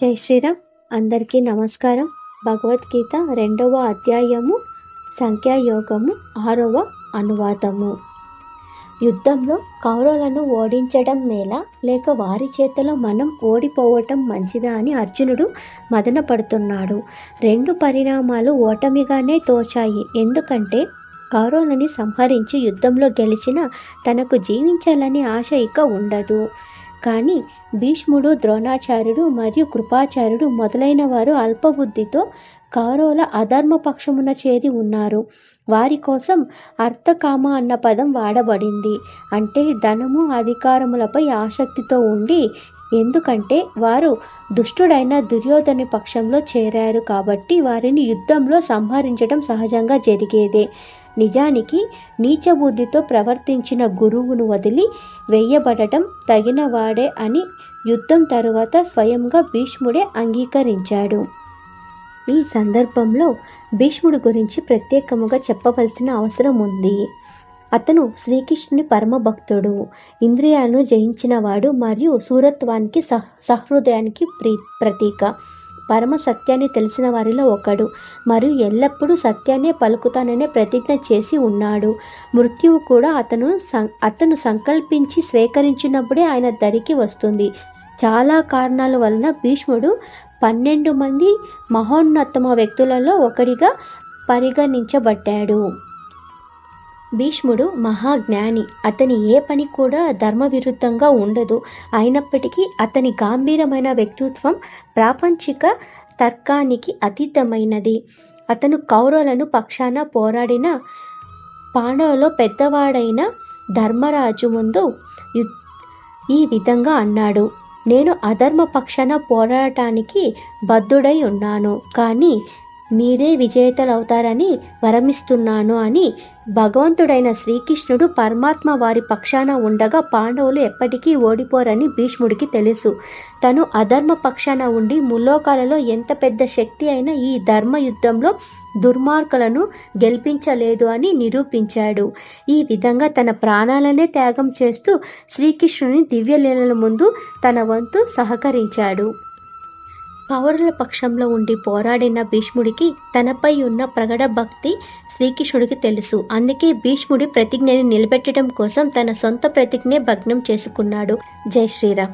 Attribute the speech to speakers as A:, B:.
A: జై శ్రీరామ్. అందరికీ నమస్కారం. భగవద్గీత రెండవ అధ్యాయము సంఖ్యాయోగము ఆరవ అనువాదము. యుద్ధంలో కౌరవులను ఓడించడం మేలా లేక వారి చేతిలో మనం ఓడిపోవటం మంచిదా అని అర్జునుడు మదన పడుతున్నాడు రెండు పరిణామాలు ఓటమిగానే తోచాయి. ఎందుకంటే కౌరవులని సంహరించి యుద్ధంలో గెలిచిన తనకు జీవించాలని ఆశ ఇక ఉండదు. కానీ భీష్ముడు ద్రోణాచార్యుడు మరియు కృపాచార్యుడు మొదలైన వారు అల్పబుద్ధితో కౌరవుల అధర్మ పక్షమున చేరి ఉన్నారు. వారి కోసం అర్థకామ అన్న పదం వాడబడింది. అంటే ధనము అధికారములపై ఆసక్తితో ఉండి ఎందుకంటే వారు దుష్టుడైన దుర్యోధని పక్షంలో చేరారు కాబట్టి వారిని యుద్ధంలో సంహరించడం సహజంగా జరిగేదే. నిజానికి నీచబుద్ధితో ప్రవర్తించిన గురువును వదిలి వెయ్యబడటం తగినవాడే అని యుద్ధం తరువాత స్వయంగా భీష్ముడే అంగీకరించాడు. ఈ సందర్భంలో భీష్ముడి గురించి ప్రత్యేకముగా చెప్పవలసిన అవసరం ఉంది. అతను శ్రీకృష్ణుని పరమభక్తుడు. ఇంద్రియాలను జయించినవాడు మరియు సూరత్వానికి సహృదయానికి ప్రీ ప్రతీక. పరమ సత్యాన్ని తెలిసిన వారిలో ఒకడు. మరియు ఎల్లప్పుడూ సత్యాన్నే పలుకుతాననే ప్రతిజ్ఞ చేసి ఉన్నాడు. మృత్యువు కూడా అతను సం అతను సంకల్పించి స్వీకరించినప్పుడే ఆయన దరికి వస్తుంది. చాలా కారణాల వలన భీష్ముడు పన్నెండు మంది మహోన్నతమ వ్యక్తులలో ఒకడిగా పరిగణించబడ్డాడు. భీష్ముడు మహాజ్ఞాని. అతని ఏ పని కూడా ధర్మ విరుద్ధంగా ఉండదు. అయినప్పటికీ అతని గంభీరమైన వ్యక్తిత్వం ప్రాపంచిక తర్కానికి అతీతమైనది. అతను కౌరవులను పక్షాన పోరాడిన పాండవులో పెద్దవాడైన ధర్మరాజు ముందు ఈ విధంగా అన్నాడు. నేను అధర్మ పక్షాన పోరాటానికి బద్ధుడై ఉన్నాను. కానీ మీరే విజేతలవుతారని వరమిస్తున్నాను అని భగవంతుడైన శ్రీకృష్ణుడు పరమాత్మ వారి పక్షాన ఉండగా పాండవులు ఎప్పటికీ ఓడిపోరని భీష్ముడికి తెలుసు. తను అధర్మ పక్షాన ఉండి ముల్లోకాలలో ఎంత పెద్ద శక్తి అయినా ఈ ధర్మ యుద్ధంలో దుర్మార్గులను గెలిపించలేదు అని నిరూపించాడు. ఈ విధంగా తన ప్రాణాలనే త్యాగం చేస్తూ శ్రీకృష్ణుని దివ్యలీలల ముందు తన వంతు సహకరించాడు. కౌరవుల పక్షంలో ఉండి పోరాడిన భీష్ముడికి తనపై ఉన్న ప్రగడ భక్తి శ్రీకృష్ణుడికి తెలుసు. అందుకే భీష్ముడి ప్రతిజ్ఞని నిలబెట్టడం కోసం తన సొంత ప్రతిజ్ఞ భగ్నం చేసుకున్నాడు. జై శ్రీరామ్.